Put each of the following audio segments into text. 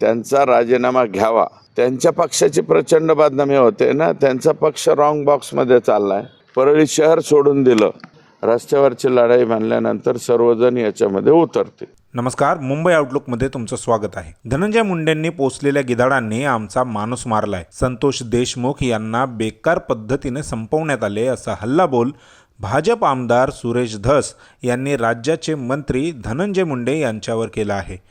त्यांचा राजीनामा घ्यावा. त्यांच्या पक्षाची प्रचंड बदनामी होते ना? त्यांचा पक्ष रॉंग बॉक्समध्ये चाललाय. परळी शहर सोडून दिलं. रस्त्यावरची लढाई मानल्यानंतर सर्वजण याच्यामध्ये उतरते नमस्कार. मुंबई आउटलुकमध्ये तुमचं स्वागत आहे. धनंजय मुंडेंनी पोचलेल्या गिधाडांनी आमचा माणूस मारलाय. संतोष देशमुख यांना बेकार पद्धतीने संपवण्यात आले असा हल्लाबोल भाजप आमदार सुरेश धस यांनी राज्याचे मंत्री धनंजय मुंडे यांच्यावर केला आहे.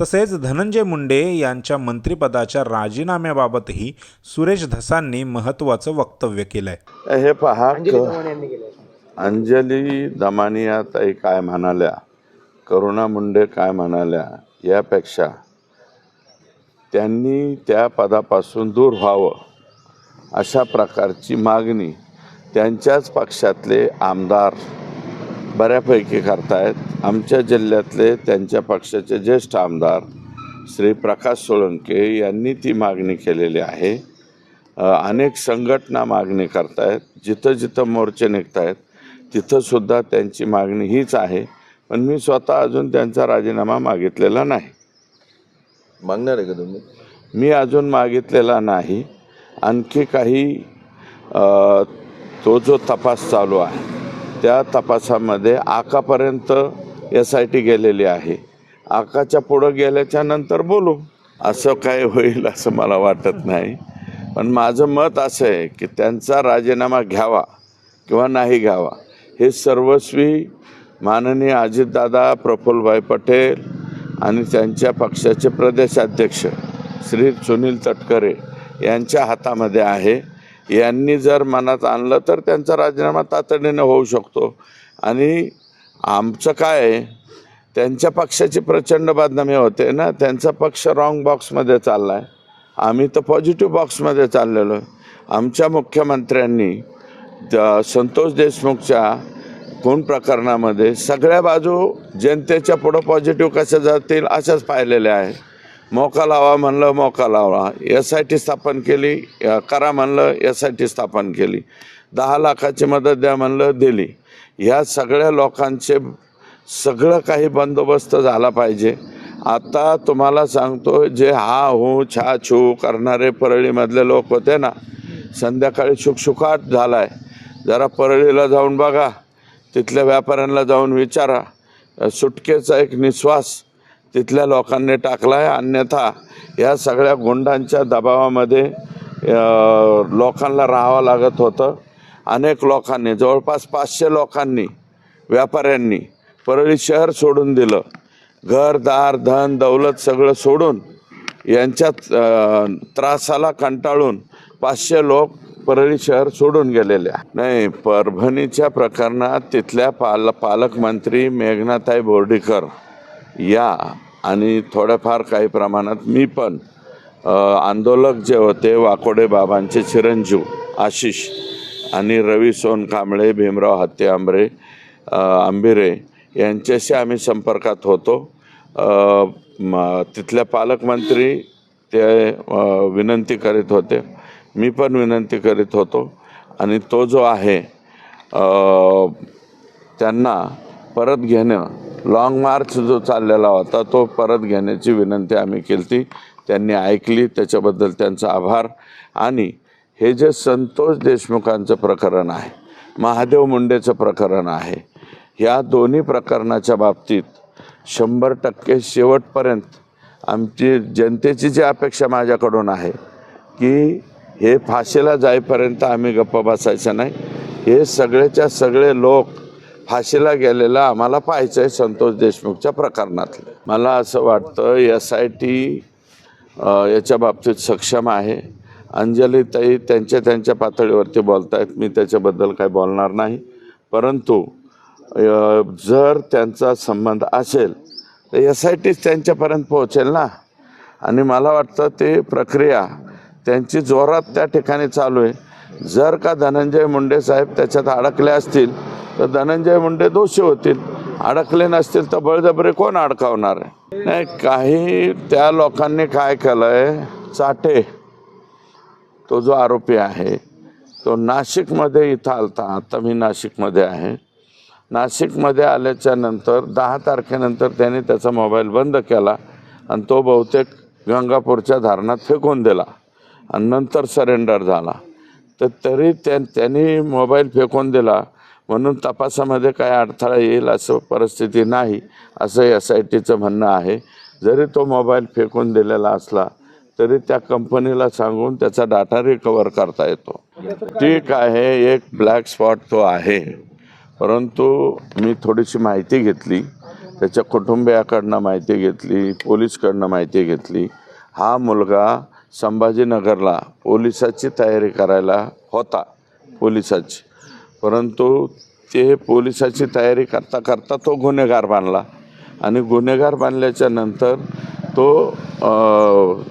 तसेच धनंजय मुंडे यांच्या मंत्रिपदाच्या राजीनाम्याबाबतही सुरेश धसांनी महत्त्वाचं वक्तव्य केलंय. हे पहा अंजली दमानिया ताई काय म्हणाल्या? करुणा मुंडे काय म्हणाल्या? यापेक्षा त्यांनी त्या पदापासून दूर व्हावं अशा प्रकारची मागणी त्यांच्याच पक्षातले आमदार बऱ्यापैकी करतायत. आमच्या जिल्ह्यातले त्यांच्या पक्षाचे ज्येष्ठ आमदार श्री प्रकाश सोळंके यांनी ती मागणी केलेली आहे. अनेक संघटना मागणी करतायत. जिथं जिथं मोर्चे निघत आहेत तिथंसुद्धा त्यांची मागणी हीच आहे. पण मी स्वतः अजून त्यांचा राजीनामा मागितलेला नाही. मागणार आहे का तुम्ही? मी अजून मागितलेला नाही. आणखी काही तो जो तपास चालू आहे त्या तपासामध्ये आकापर्यंत एस आय टी गेलेली आहे. आकाच्या पुढं गेल्याच्यानंतर बोलू. असं काय होईल असं मला वाटत नाही. पण माझं मत असं आहे की त्यांचा राजीनामा घ्यावा किंवा नाही घ्यावा. हे सर्वस्वी माननीय अजितदादा प्रफुल्लभाई पटेल आणि त्यांच्या पक्षाचे प्रदेशाध्यक्ष श्री सुनील तटकरे यांच्या हातामध्ये आहे. यांनी जर मनात आणलं तर त्यांचा राजीनामा तातडीनं होऊ शकतो. आणि आमचं काय आहे त्यांच्या पक्षाची प्रचंड बदनामी होते ना त्यांचा पक्ष रॉंग बॉक्समध्ये चालला आहे आम्ही तर पॉझिटिव्ह बॉक्समध्ये चाललेलो आहे. आमच्या मुख्यमंत्र्यांनी द- संतोष देशमुखच्या खून प्रकरणामध्ये सगळ्या बाजू जनतेच्या पुढं पॉझिटिव्ह कशा जातील अशाच पाहिलेल्या आहे मोका लावा म्हणलं मोका लावा. एस आय टी स्थापन केली करा म्हणलं एस आय टी स्थापन केली. दहा लाखाची मदत द्या म्हणलं दिली. ह्या सगळ्या लोकांचे सगळं काही बंदोबस्त झाला पाहिजे. आता तुम्हाला सांगतो जे हा हू छा छू करणारे परळीमधले लोक होते ना संध्याकाळी शुकशुकाट झाला आहे जरा परळीला जाऊन बघा तिथल्या व्यापाऱ्यांना जाऊन विचारा. सुटकेचा एक निश्वास तिथल्या लोकांनी टाकला आहे अन्यथा या सगळ्या गुंडांच्या दबावामध्ये लोकांना राहावं लागत होतं. अनेक लोकांनी जवळपास पाचशे लोकांनी व्यापाऱ्यांनी परळी शहर सोडून दिलं. घर दार धन दौलत सगळं सोडून यांच्या त्रासाला कंटाळून पाचशे लोक परळी शहर सोडून गेलेले. नाही परभणीच्या प्रकरणात तिथल्या पाल पालकमंत्री मेघनाताई बोर्डीकर या आणि थोड्याफार काही प्रमाणात मी पण आंदोलक जे होते वाकोडे बाबांचे चिरंजीव आशिष आणि रवी सोन कांबळे भीमराव हत्ते आंबरे आंबिरे यांच्याशी आम्ही संपर्कात होतो. तिथल्या पालकमंत्री ते विनंती करीत होते. मी पण विनंती करीत होतो. आणि तो जो आहे त्यांना परत घेणं. लाँग मार्च जो चाललेला होता तो परत घेण्याची विनंती आम्ही केली ती त्यांनी ऐकली त्याच्याबद्दल त्यांचा आभार. आणि हे जे संतोष देशमुखांचं प्रकरण आहे महादेव मुंडेचं प्रकरण आहे ह्या दोन्ही प्रकरणाच्या बाबतीत शंभर टक्के शेवटपर्यंत आमची जनतेची जी अपेक्षा माझ्याकडून आहे की हे फाशीला जाईपर्यंत आम्ही गप्प बसायचं नाही. हे सगळेच्या सगळे लोक फाशीला गेलेला आम्हाला पाहायचं आहे संतोष देशमुखच्या प्रकरणातलं. मला असं वाटतं एस आय टी याच्या बाबतीत सक्षम आहे. अंजलीताई त्यांच्या त्यांच्या पातळीवरती बोलत आहेत मी त्याच्याबद्दल काही बोलणार नाही. परंतु जर त्यांचा संबंध असेल तर एस आय टीच त्यांच्यापर्यंत पोहोचेल ना. आणि मला वाटतं ते प्रक्रिया त्यांची जोरात त्या ठिकाणी चालू आहे. जर का धनंजय मुंडे साहेब त्याच्यात अडकले असतील तर धनंजय मुंडे दोषी होतील. अडकले नसतील तर बळजबरी कोण अडकावणार? आहे नाही काही त्या लोकांनी काय केलंय? चाटे. तो जो आरोपी आहे तो नाशिकमध्ये इथं आलता. आता मी नाशिकमध्ये आहे. नाशिकमध्ये आल्याच्यानंतर दहा तारखेनंतर त्याने त्याचा मोबाईल बंद केला आणि तो बहुतेक गंगापूरच्या धारणात फेकून दिला आणि नंतर सरेंडर झाला. तर तरी त्या त्यांनी मोबाईल फेकून दिला. म्हणून तपासामध्ये काय अडथळा येईल असं परिस्थिती नाही असं एस आय टीचं म्हणणं आहे. जरी तो मोबाईल फेकून दिलेला असला तरी त्या कंपनीला सांगून त्याचा डाटा रिकवर करता येतो. ठीक आहे एक ब्लॅक स्पॉट तो आहे. परंतु मी थोडीशी माहिती घेतली त्याच्या कुटुंबियाकडनं माहिती घेतली पोलीसकडनं माहिती घेतली. हा मुलगा संभाजीनगरला पोलिसाची तयारी करायला होता पोलिसाची. परंतु ते पोलिसाची तयारी करता करता तो गुन्हेगार बांधला आणि गुन्हेगार बांधल्याच्या नंतर तो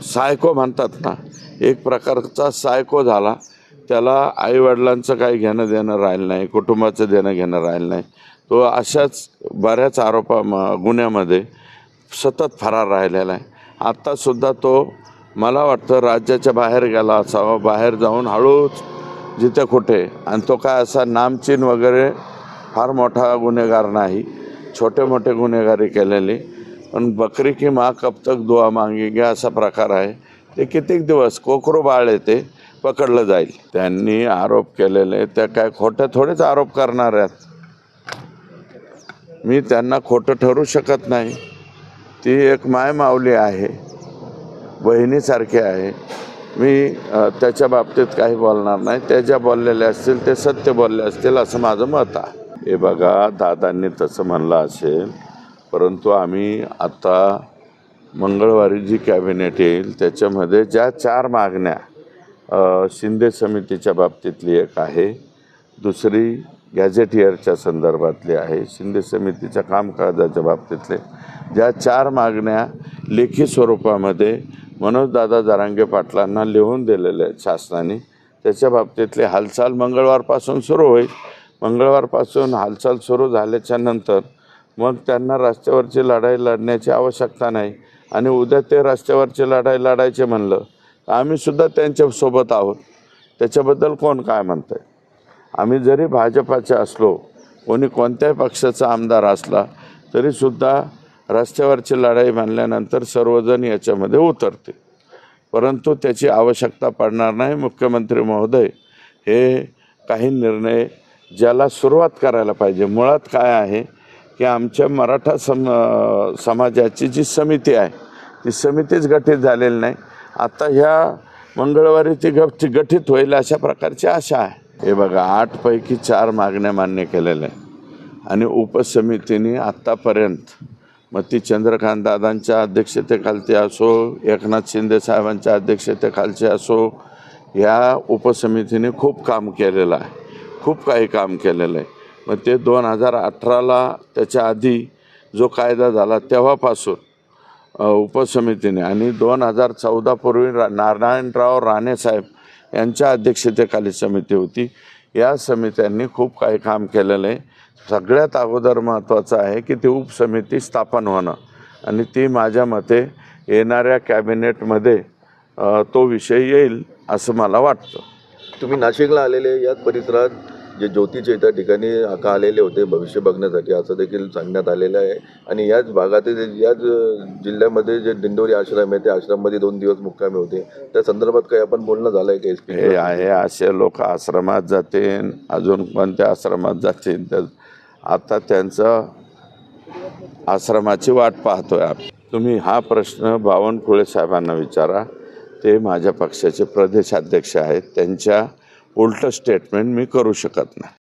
सायको म्हणतात ना एक प्रकारचा सायको झाला. त्याला आईवडिलांचं काही घेणं देणं राहिलं नाही कुटुंबाचं देणं घेणं राहिलं नाही. तो अशाच बऱ्याच आरोपा म- गुन्ह्यामध्ये सतत फरार राहिलेला आहे. आत्तासुद्धा तो मला वाटतं राज्याच्या बाहेर गेला असावा बाहेर जाऊन हळूच जिथे कुठे. आणि तो काय असा नामचीन वगैरे फार मोठा गुन्हेगार नाही. छोटे मोठे गुन्हेगारी केलेले. पण बकरी की मा कब तक दुआ घ्या असा प्रकार आहे. ते कितीक दिवस कोकरू बाळ येते पकडलं जाईल. त्यांनी आरोप केलेले. त्या काय खोटे थोडेच आरोप करणार आहेत. मी त्यांना खोटं ठरू शकत नाही. ती एक माय माऊली आहे. बहिणीसारखी आहे. मी त्याच्या बाबतीत काही बोलणार नाही. त्या ज्या बोललेल्या असतील ते सत्य बोलले असतील असं माझं मत आहे. हे बघा दादांनी तसं म्हणलं असेल परंतु आम्ही आता मंगळवारी जी कॅबिनेट येईल त्याच्यामध्ये ज्या चार मागण्या शिंदे समितीच्या बाबतीतली एक आहे दुसरी गॅझेटियरच्या संदर्भातली आहे शिंदे समितीच्या कामकाजाच्या बाबतीतले ज्या चार मागण्या लेखी स्वरूपामध्ये मनोजदादा जारांगे पाटलांना लिहून दिलेले आहेत शासनाने. त्याच्या बाबतीतली हालचाल मंगळवारपासून सुरू होईल. मंगळवारपासून हालचाल सुरू झाल्याच्यानंतर मग त्यांना रस्त्यावरची लढाई लढण्याची आवश्यकता नाही आणि उद्या ते रस्त्यावरची लढाई लढायचे म्हणलं तर आम्ही सुद्धा त्यांच्यासोबत आहोत. त्याच्याबद्दल कोण काय म्हणतं आहे आम्ही जरी भाजपाचे असलो कोणी कोणत्याही पक्षाचा आमदार असला तरीसुद्धा रस्त्यावरची लढाई म्हणल्यानंतर सर्वजण याच्यामध्ये उतरते परंतु त्याची आवश्यकता पडणार नाही. मुख्यमंत्री महोदय हे काही निर्णय ज्याला सुरुवात करायला पाहिजे. मुळात काय आहे की आमच्या मराठा सम समाजाची जी समिती आहे ती समितीच गठीत झालेली नाही. आता ह्या मंगळवारी ती गट गठीत होईल अशा प्रकारची आशा आहे. हे बघा आठपैकी चार मागण्या मान्य केलेल्या आहे आणि उपसमितीने आत्तापर्यंत मग ती चंद्रकांत दादांच्या अध्यक्षतेखालती असो एकनाथ शिंदे साहेबांच्या अध्यक्षतेखालची असो या उपसमितीने खूप काम केलेलं आहे. खूप काही काम केलेलं आहे. मग ते दोन हजार अठराला त्याच्या आधी जो कायदा झाला तेव्हापासून उपसमितीने आणि दोन हजार चौदापूर्वी रा नारायणराव राणेसाहेब यांच्या अध्यक्षतेखाली समिती होती. या समित्यांनी खूप काही काम केलेलं आहे. सगळ्यात अगोदर महत्त्वाचं आहे की ती उपसमिती स्थापन होणं. आणि ती माझ्या मते येणाऱ्या कॅबिनेटमध्ये तो विषय येईल असं मला वाटतं. तुम्ही नाशिकला आलेले या परिसरात जे ज्योतीचे त्या ठिकाणी आका आलेले होते भविष्य बघण्यासाठी असं देखील सांगण्यात आलेलं आहे. आणि याच भागातील याच जिल्ह्यामध्ये जे दिंडोरी आश्रम आहे त्या आश्रममध्ये दोन दिवस मुक्कामी होते. त्या संदर्भात काही आपण बोलणं झालं आहे का हे आहे असे लोक आश्रमात जातील अजून कोणत्या आश्रमात जातील तर आता त्यांचं आश्रमाची वाट पाहतोय आम्ही तुम्ही हा प्रश्न बावनकुळे साहेबांना विचारा. ते माझ्या पक्षाचे प्रदेशाध्यक्ष आहेत. त्यांच्या उलटं स्टेटमेंट मी करू शकत नाही.